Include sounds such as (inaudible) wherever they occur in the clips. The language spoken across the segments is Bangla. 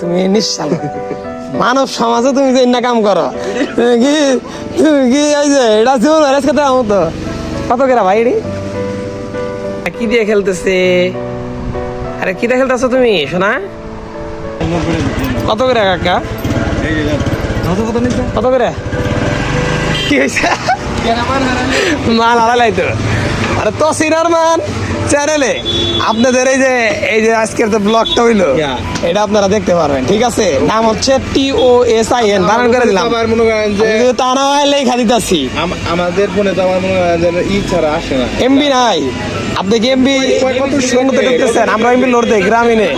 তুমি নিঃসাল মানব সমাজে তুমি যে না কাম করো তুমি কি তুমি কি এই যে এটা জীবন হরাস কথা আমার তো কত করে ভাই কি দিয়ে খেলতেছে? আরে কি দিয়ে খেলতেছো তুমি শোনা কত করে কাকা? কত করে? কি হয়েছে? মান হারালাই তো আরে তো সিনার মান চ্যানেলে আপনাদের এই যে এই যে আজকের যে ব্লগটা হইল এটা আপনারা দেখতে পারবেন ঠিক আছে? নাম হচ্ছে T O S I N বানান করে দিলাম। আমার মনে করেন যে তা না হয় লেখা দিতেছি। আমাদের ফোনে তো আমার মনে করেন যে ই ছাড়া আসে না। এমবি নাই। আপনি কি এমবি কত সুন্দর করতেছেন? আমরা এমবি লোড দেই গ্রামীণে।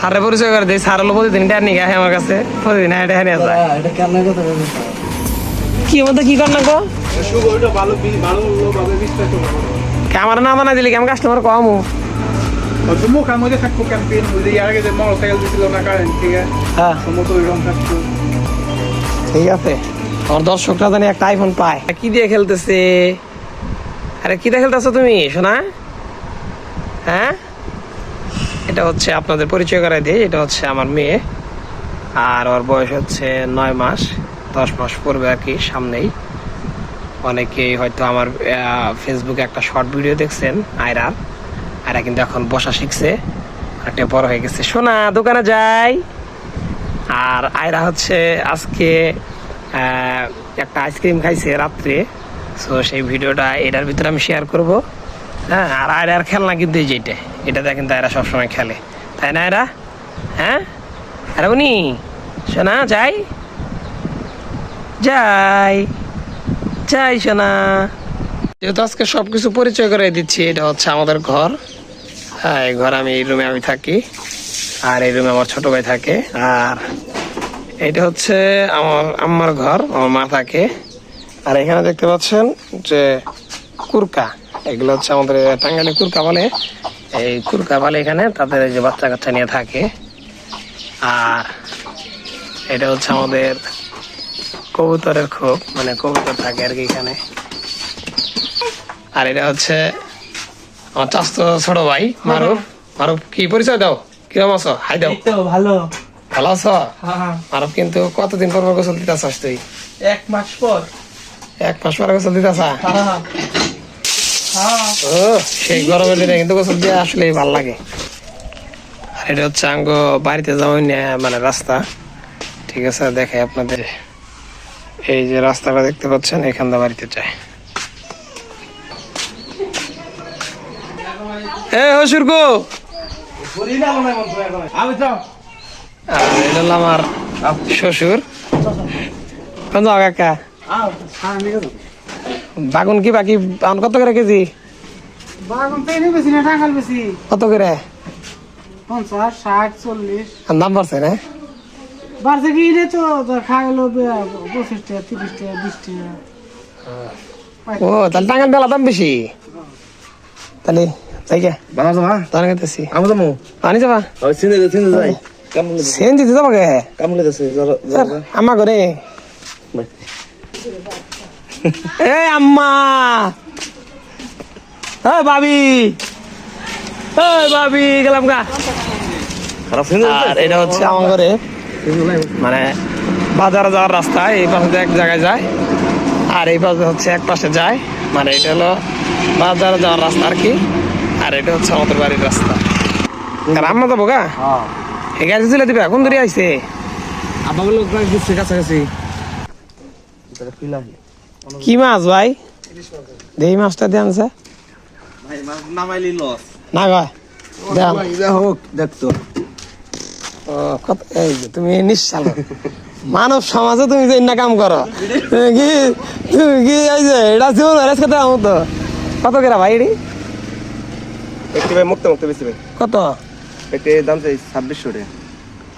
সারে পরিচয় করে দেই। সার হলো প্রতিদিন টার নিয়ে আমার কাছে। প্রতিদিন কি মধ্যে কি কর না গো? ক্যামেরা না বানাই দিলে কেমন কাস্টমার কমু? হয়তো মুখের মধ্যে থাকব ক্যাম্পেইন ওই যে এর আগে যে মোটর সাইকেল দিছিল না কারেন্ট ঠিক আছে? হ্যাঁ। থাকতো ঠিক আছে। আমার দর্শকরা জানি একটা আইফোন পায়। কি দিয়ে খেলতেছে? আরে কি দিয়ে খেলতেছো তুমি শোনা হ্যাঁ? এটা হচ্ছে আপনাদের পরিচয় করাই দিই এটা হচ্ছে আমার মেয়ে। আর ওর বয়স হচ্ছে নয় মাস দশ মাস পড়বে আর কি সামনেই। অনেকেই হয়তো আমার ফেসবুকে একটা শর্ট ভিডিও দেখছেন, আয়রা। আয়রা কিন্তু এখন বসা শিখছে। একটা বড় হয়ে গেছে। শোনা দোকানে যাই। আর আয়রা হচ্ছে আজকে একটা আইসক্রিম খাইছে রাত্রে। সো সেই ভিডিওটা এটার ভিতরে আমি শেয়ার করব। হ্যাঁ আর আয়রার খেলনা কিন্তু এই যেটা এটাতে কিন্তু আয়রা সবসময় খেলে। তাই না আয়রা? হ্যাঁ? আরে উনি শোনা যাই। যাই। যাই শোনা যেহেতু আজকে সবকিছু পরিচয় করে দিচ্ছি, এটা হচ্ছে আমাদের ঘর। হ্যাঁ এই ঘর আমি, এই রুমে আমি থাকি, আর এই রুমে আমার ছোট ভাই থাকে, আর এটা হচ্ছে আমার আম্মার ঘর, আমার মা থাকে। আর এখানে দেখতে পাচ্ছেন যে কুরকা, এগুলো হচ্ছে আমাদের টাঙ্গালে কুরকা বলে। এই কুরকা বলে এখানে, তাদের যে বাচ্চা কাচ্চা নিয়ে থাকে। আর এটা হচ্ছে আমাদের কবুতরের খোপ মানে কবুতর থাকে আর কি এখানে। আর এটা হচ্ছে আমার চাস্ত ছোট ভাই মারুফ। মারুফ কি পরিচয় দাও? কিরম আছো? হাই দাও। ভালো। ভালো আছো? হ্যাঁ মারুফ কিন্তু কতদিন পর গোসল দিতে তুই? এক মাস পর। এক মাস পরে গোসল দিতে আসা? হ্যাঁ হ্যাঁ। ও সেই গরমের দিনে কিন্তু গোসল দিয়ে আসলে ভালো লাগে। আর এটা হচ্ছে আঙ্গ বাড়িতে যাওয়া মানে রাস্তা। ঠিক আছে দেখে আপনাদের। এই যে রাস্তাটা দেখতে পাচ্ছেন এখান দিয়ে বাড়িতে যায়। এ হসুর গো! আমার শ্বশুর। কোন কাকা বাগুন কি বাকি? বাগুন কত করে কেজি? কত করে? পঞ্চাশ ষাট চল্লিশ। দাম বাড়ছে না? কি রে তো পঁচিশ টাকা তিরিশ টাকা বিশ টাকা। ও তাহলে টাঙ্গাল বেলা দাম বেশি? তাহলে তাই কে বাবা যাবা? তাহলে কেতেছি আমি যাব। আনি যাবা? ওই সিনে সিনে যাই। সেন দিতে যাব কে? কামলে যাচ্ছে স্যার আম্মা করে (laughs) এ আম্মা! এ ভাবি! এ ভাবি গেলাম গা। খারাপ সিনে আর এটা হচ্ছে আমার ঘরে। মানে বাজারে যাওয়ার রাস্তা এই পাশে এক জায়গায় যায় আর এই পাশে হচ্ছে এক পাশে যায়। মানে এটা হলো বাজারে যাওয়ার রাস্তা আর কি আর এটা হচ্ছে আমাদের বাড়ির রাস্তা। আর আম্মা যাব গা? এই গাড়ি তুলে দিবে কোন দূরে আইছে? আবার লোক দিচ্ছে কাছাকাছি। কি মাছ ভাই? দেই মাছটা দিয়ে আনছে ভাই নামাইলি লস। না দেন। হোক দেখতো এই যে তুমি নিঃসাল মানব সমাজে তুমি যে না কাম করো তুমি কি তুমি কি এই যে এটা জীবন হরাস কথা আমার তো? কত করে ভাই এডি একটি ভাই মুক্ত মুক্ত বেশি ভাই। কত? একটি দাম চাই ছাব্বিশশো টাকা।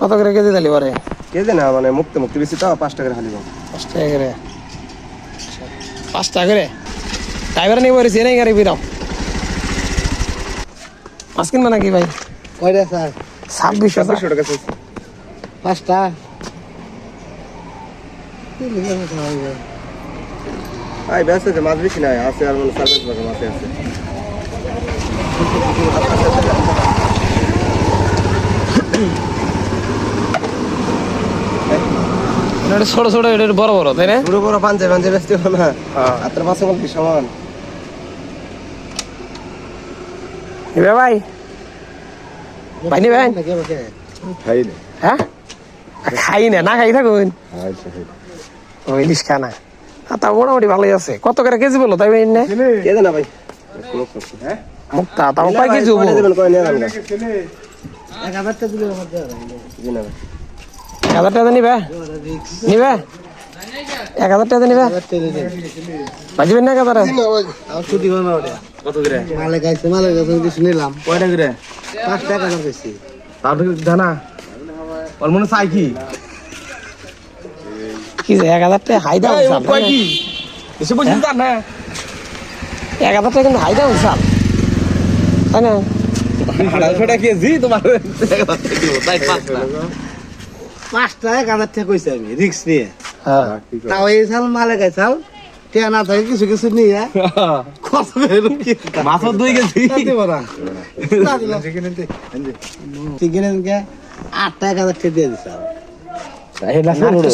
কত করে কেজি দিলি পরে? কে জানে মানে মুক্ত মুক্ত বেশি তো পাঁচ টাকা খালি দাম পাঁচ টাকা করে। পাঁচ টাকা করে? ড্রাইভার নিয়ে পড়েছি নাই গাড়ি বিরাম। মাছ কিনবে নাকি ভাই? কয়টা স্যার? ছাব্বিশশো টাকা পাঁচটা। আই ব্যস্ত আছে মাছ বেশি নাই আছে আর মনে সার্ভিস বাগান মাছে আছে। ছোট ছোট এটা বড় বড় তাই না? ছোট বড় পাঞ্জে পাঞ্জে ব্যস্ত না। আপনার পাশে বল কি ভাই। ভাই ভাই খাই না। হ্যাঁ খাই না না খাই থাকুন। ও ইলিশ খানা তা মোটামুটি ভালোই আছে। কত করে কেজি বলো? তাই না। ভাই? মুক্তা তাও কেজি হব দেবেন কয় নিয়ে যাবেন এক হাজার টাকা দিলে আমার দেওয়া যায় না। জি না ভাই। এক হাজার টাকা নিবে? নিবে? এক হাজার টাকা নিবে টাকা। বাজিবেন না এক হাজার আমার ছুটি হয় ওটা। কত করে? মালিক আইছে, মালিক কাছে কিছু নিলাম। কয়টা করে? পাঁচ টাকা দাম বেশি। তারপরে জানা ওর মনে চাই কি? কি যে এক হাজার টাকা হাই দাম না এক হাজার টাকা কিন্তু হাই দাম তাই না? আড়াইশোটা কেজি তোমার তাই পাঁচটা এক হাজার টাকা কইছি আমি, রিস্ক নিয়ে। হ্যাঁ। তাও এই সাল মালিক আইসাল, টাকা না থাকে কিছু কিছু নিয়ে, কত? মাছের দুই কেজি তা দিব না। তা দিলাম। চিকেনের কে আটটা এক হাজার টাকা দিয়ে দিছে আমার।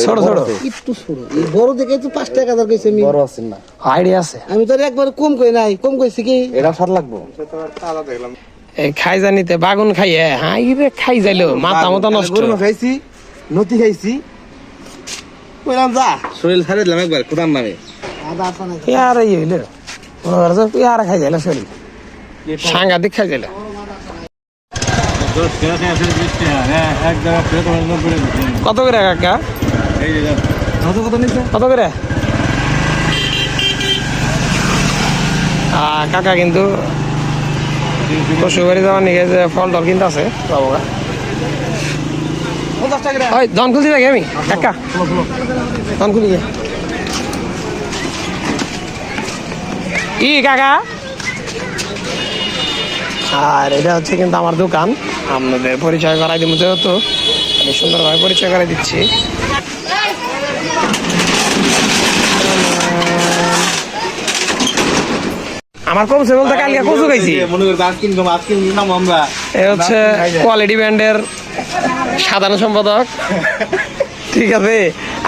ছোট ছোট একটু ছোট। এই বড় দেখে তো পাঁচ টাকা দাম কইছি আমি। তো একবার কম কই নাই। কম কইছি কি? এটা লাগবো। খাই জানিতে বাগুন খাইয়ে হাই রে খাই যাইলো। মাথা মতো নষ্ট। খাইছি নতি খাইছি। কইলাম যা। শরীর ছাড়ে দিলাম একবার কোরআন নামে আদা আছে না ইয়ার এই হইল। ইয়ার খাই যাইলো শরীর। সাংঘাতিক খাই যাইলো কত করে কাকা? কত কত নিচ্ছে? কত করে? কাকা কিন্তু যাওয়ার নিকে যে ফল টল কিনতে আছে ওই দন খুলতে থাকি আমি? কাকা দন খুলি ই কাকা। আর এটা হচ্ছে কিন্তু আমার দোকান। আপনাদের পরিচয় করাই দিব যেহেতু। আমি সুন্দরভাবে পরিচয় করাই দিচ্ছি। আমার কমছে বলতে কালকে কচু খাইছি। মনে করি আমরা। এ হচ্ছে কোয়ালিটি ব্যান্ডের সাধারণ সম্পাদক। ঠিক আছে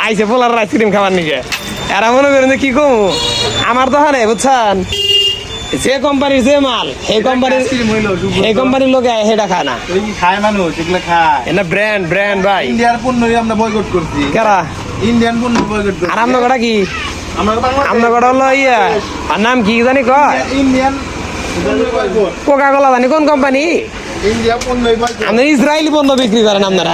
আইসে পোলার আইসক্রিম খাবার নিকে এরা মনে করেন যে কি কম? আমার তো হারে বুঝছেন? যে কোম্পানির যে মাল এই কোম্পানির এই কোম্পানির লোকে সেটা খায় না। খায় মানুষ এগুলো খায়। এটা ব্র্যান্ড ব্র্যান্ড ভাই। ইন্ডিয়ার পণ্যই আমরা বয়কট করছি। কেরা? ইন্ডিয়ান পণ্য বয়কট করছি। আর আমরা কটা কি? আমরা কটা হলো ইয়া। আর নাম কি জানি কয়? ইন্ডিয়ান কোকা কোলা জানি কোন কোম্পানি আপনি ইসরায়েলি পণ্য বিক্রি করেন আপনারা।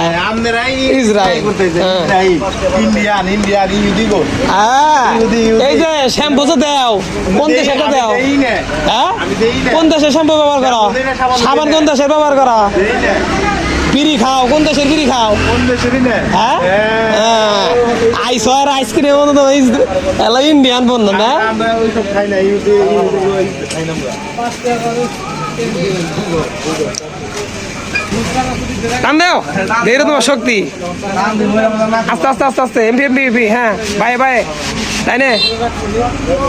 এই যে শ্যাম্পু যে দেও। কোন দেই, দেশের দেও? হ্যাঁ। কোন দেশের শ্যাম্পু ব্যবহার করো? সাবান। কোন দেশের ব্যবহার করো? বিড়ি খাও কোন দেশের বিড়ি খাও? হ্যাঁ? হ্যাঁ। আইস আর আইসক্রিম মতো তো এলা ইন্ডিয়ান বন্ধ না? খাই না ইহুদি ইহুদি গুলো খাই না আমরা। টান দেও। ধীরে তোমার শক্তি। আস্তে আস্তে আস্তে আস্তে এমপি এমপি এমপি হ্যাঁ বাই বাই। তাই নে?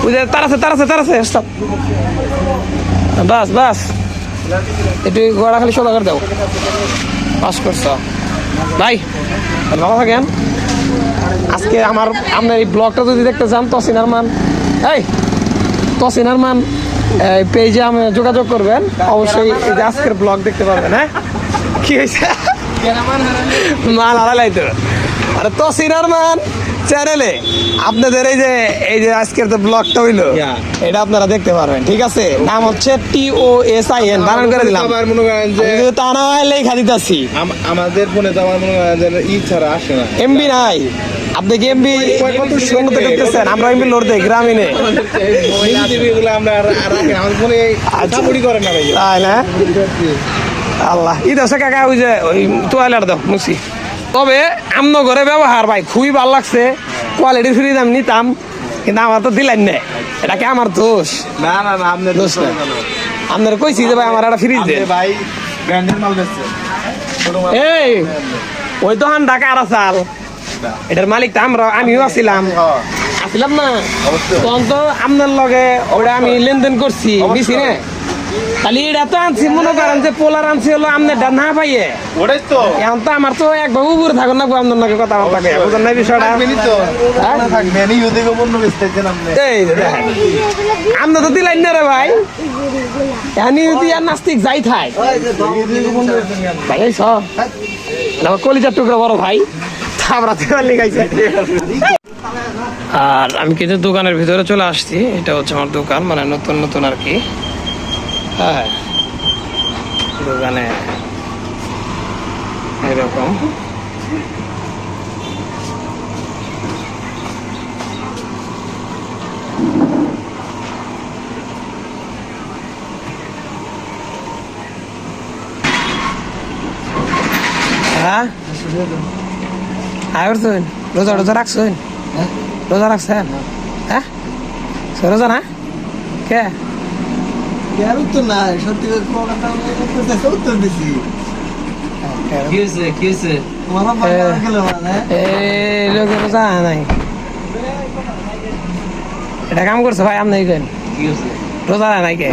ওই যে তারাছে তারাছে তারাছে স্টপ বাস বাস। একটু গোড়া খালি সোজা করে দাও। পাস করছ। ভাই ভালো থাকেন। আজকে আমার, আপনার এই ব্লগটা যদি দেখতে চান তসিনার মান এই তসিনার মান পেজে আমি যোগাযোগ করবেন। অবশ্যই আজকের ব্লগ দেখতে পারবেন হ্যাঁ? কি হয়েছে মান হারালাই তো আরে তসিনার মান চ্যানেলে আপনাদের এই যে এই যে আজকের যে ব্লগটা হইল এটা আপনারা দেখতে পারবেন ঠিক আছে? নাম হচ্ছে T O S I N বানান করে দিলাম। আবার মনে করেন যে তা না হয় লেখা দিতেছি। আমাদের ফোনে তো আমার মনে করেন যে ই ছাড়া আসে না। এমবি নাই। আপনি কি এমবি সঙ্গতে করতেছেন আমরা এমবি লোড দেই গ্রামীণে। আমরা আর- আমাদের ফোনে আচ্ছা। সাপোর্টই করে না ভাই। তাই না? আল্লাহ। ই দশে কাকা ওই যে ওই তোয়ালার দাও মুসি তবে আমনো ঘরে ব্যবহার ভাই খুবই ভালো লাগছে। কোয়ালিটি ফ্রি দাম নিতাম কিন্তু আমার তো দিলেন না এটা কি আমার দোষ? না না না আপনি দোষ না। আপনার কইছি যে ভাই আমার একটা ফ্রিজ দে ভাই ব্র্যান্ডের মাল বেচছে। এই ওই তো হান ঢাকা আর চাল এটার মালিক তো আমরা আমিও আছিলাম। আসলাম না? তখন তো আপনার লগে ওটা আমি লেনদেন করছি। বুঝছি না? খালি এটা তো আনছি মনে করেন যে পোলার আনছি হলো আমনেরটা না পাইয়ে। ওটাই তো। এখন তো আমার তো এক বাবু উপরে থাকুন না আপনার নাকি কথা বার্তা কয়ে বুঝলেন না বিষয়টা হ্যাঁ? এই যে আমরা তো দিলাম না রে ভাই। এখানে যদি আর নাস্তিক যাই থাই ভাই সব আমার কলিজার টুকরো বড় ভাই। থাবরা লিখাইছে আর আমি কিন্তু দোকানের ভিতরে চলে আসছি এটা হচ্ছে আমার দোকান মানে নতুন নতুন আর কি। দোকানে এরকম হ্যাঁ আয় করছেন রোজা রোজা রাখছেন রোজা রাখছেন হ্যাঁ সে রোজা না কে আর উত্তর না সত্যি কথা উত্তর দিছি। কি হয়েছে কি হয়েছে? তোমার বাবা এ। গেল মানে? রোজা নাই। এটা কাম করছে ভাই আপনি কেন নাই কে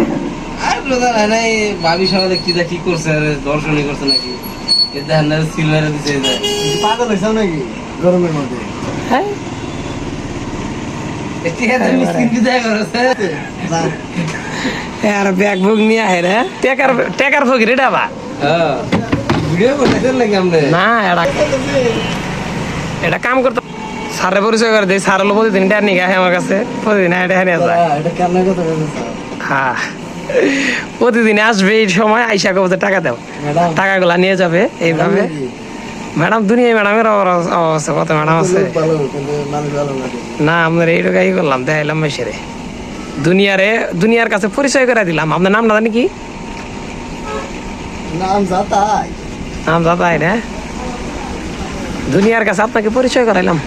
আর ব্রাদার হয় নাই ভাবি সকালে কি দা কি করছে আরে দর্শনই করছে নাকি। সিলভারে দিছে। পাগল হয়েছ নাকি গরমের মধ্যে? হ্যাঁ। এটি মিসকিন করেছে? আর ব্যাগ বুক নিয়ে আহে রে। টেকার টেকার ফকির এটা বা হ্যাঁ। না এটা এটা কাম করতে সারে পরিচয় করে দেয় সার হলো প্রতিদিন এটা নিয়ে আমার কাছে। প্রতিদিন এটা নিয়ে যায়। যা, এটা হ্যাঁ। প্রতিদিন আসবে এই সময় আইসা কবতে টাকা দাও। টাকাগুলা নিয়ে যাবে এইভাবে। ম্যাডাম দুনিয়ায় ম্যাডামের অবস্থা কত ম্যাডাম আছে। না। আপনার এইটুকাই করলাম দেখাইলাম মেসেরে দুনিয়ারে দুনিয়ার কাছে পরিচয় করে দিলাম। আপনার নামটা জানি কি? নাম যা তাই নাম দাদাই না? দুনিয়ার কাছে আপনাকে পরিচয় করাইলাম।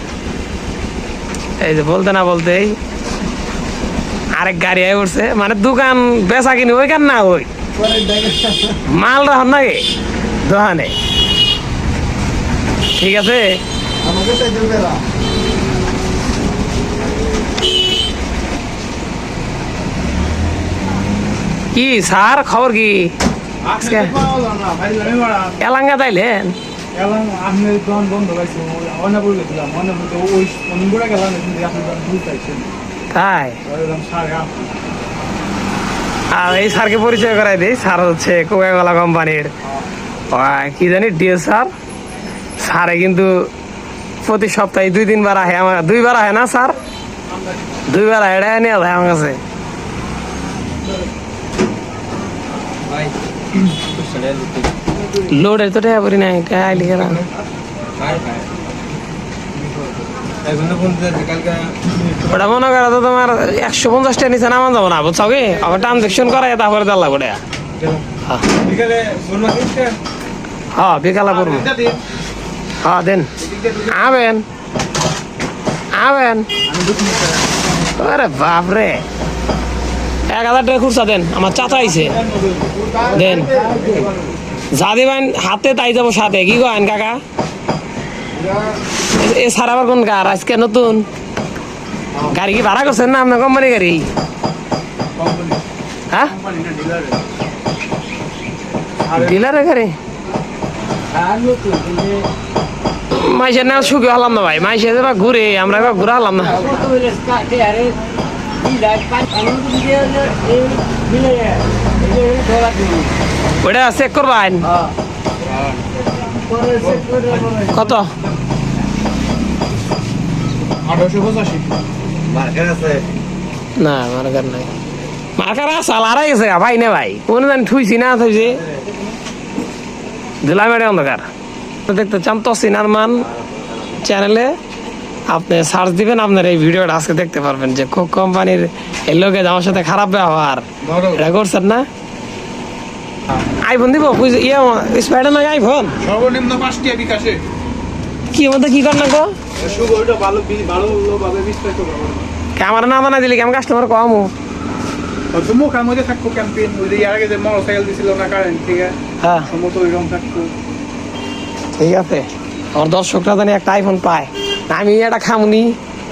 এই যে বলতে না বলতেই আরেক গাড়ি আয় উঠছে। মানে দোকান বেচা কিনি ওই কান না ওই। মাল রাখুন নাকি দোকানে। ঠিক আছে আমাকে তাই দেবে না কি স্যার খবর কি আজকে পাওয়া না ভাই আমি বড় এলাঙ্গা তাইলেন এলাম আপনি দোকান বন্ধ পাইছি অনেক বলে গেছিলাম অনেক বলতে ওই অনেক বড় গেলাম কিন্তু আপনি দোকান ভুল পাইছেন তাই? এরকম সাড়ে আট আর এই স্যারকে পরিচয় করাই দিই স্যার হচ্ছে কোকা কোলা কোম্পানির কি জানি ডিও স্যার স্যারে কিন্তু প্রতি সপ্তাহে দুই তিনবার আহে আমার দুইবার আহে না স্যার? দুইবার আহে এটা নিয়ে যায় আমার কাছে। লোডের তো টাকা পড়ি নাই টাকা আইলি কালকে ওটা মনে করো তো তোমার একশো পঞ্চাশ টাকা নিচে যাব না, বুঝছ কি? আবার ট্রানজেকশন করাই, তারপরে দেওয়া ওটা হ্যাঁ। হ্যাঁ বিকালা করব হ্যাঁ দেন। আবেন। আবেন। আরে বাপরে। এক হাজার টাকা খুরসা দেন, আমার চাচা আইছে। দেন। যা দিবেন হাতে, তাই যাব সাথে। কি কয়েন কাকা? এ- সার আবার কোন কার? আজকে নতুন। গাড়ি কি ভাড়া করছেন না আপনার কোম্পানি গাড়ি? হ্যাঁ? ডিলারে গাড়ি? মাইসের না সুখী হলাম না ভাই মাইসে ঘুরে, আমরা ঘুরে হলাম না। ওটা চেক করবেন কত? না আমার কার নাই। মার্কার আসাল আড়াই গেছে ভাই না ভাই। কোন জানি থুইছি না থুইছি। দিলাম এটা অন্ধকার। দেখতে চান তো সিনার মান চ্যানেলে আপনি সার্চ দিবেন আপনার এই ভিডিওটা আজকে দেখতে পারবেন যে কোক কোম্পানির এই লোকে আমার সাথে খারাপ ব্যবহার। এটা করছেন না? আইফোন দিব? বুঝ- ইয়ে স্পাইডার না আইফোন সর্বনিম্ন পাঁচটি বিকাশে কি মধ্যে কি কর না গো ক্যামেরা না বানা দিলে কেমন কাস্টমার কমু? হয়তো মুখের মধ্যে থাকব ক্যাম্পেইন যে আগে যে দিছিল না কারেন্ট থেকে হ্যাঁ। সম্ভবত ওইরকম থাকতো। ঠিক আছে। আমার দর্শকরা জানি একটা আইফোন পায়। আমি এটা খামুনি।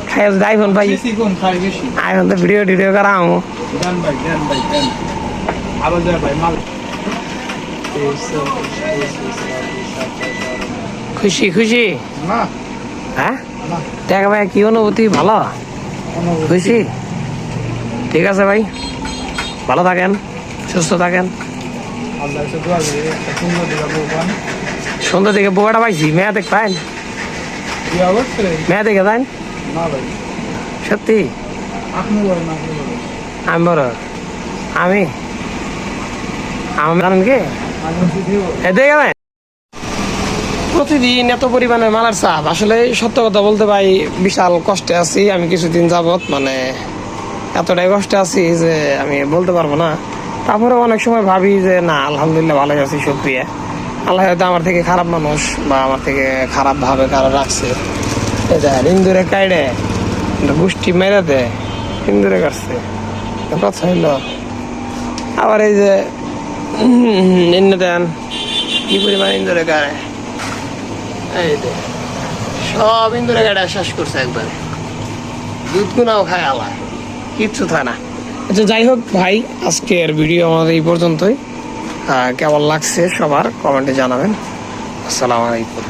খাই আইফোন পাই। আইফোন তো ভিডিও টিডিও করা আমু খুশি খুশি? হ্যাঁ? দেখ ভাই কি অনুভূতি ভালো? খুশি? ঠিক আছে ভাই। ভালো থাকেন সুস্থ থাকেন। দিকে সন্ধ্যা থেকে বোকাটা পাইছি মেয়া দেখ পাইন। মেয়া দেখে যান সত্যি? আমি বড়। আমি? আমি জানেন কি দেখে প্রতিদিন এত পরিমাণে মালার চাপ। আসলে সত্য কথা বলতে ভাই বিশাল কষ্টে আছি। আমি কিছুদিন যাবত মানে এতটাই কষ্টে আছি যে আমি বলতে পারব না। তারপরে অনেক সময় ভাবি যে না আলহামদুলিল্লাহ ভালোই আছি সুপ্রিয়া আল্লাহ হয়তো আমার থেকে খারাপ মানুষ বা আমার থেকে খারাপ ভাবে কারও রাখছে। দেখ ইন্দুরে কাইডে গোষ্ঠী মেরে দেয়, ইন্দুরে কাটছে। কথা হইল। আবার এই যে নিন্নে দেন, কি পরিমাণ ইন্দুরে কাড়ে এই যে, সব ইন্দুরে কাটা শেষ করছে একবার। দুধ গুনাও খায় আলা কিচ্ছু থাকে না। আচ্ছা যাই হোক ভাই, আজকের ভিডিও আমাদের এই পর্যন্তই। কেমন লাগছে সবার কমেন্টে জানাবেন। আসসালামু আলাইকুম।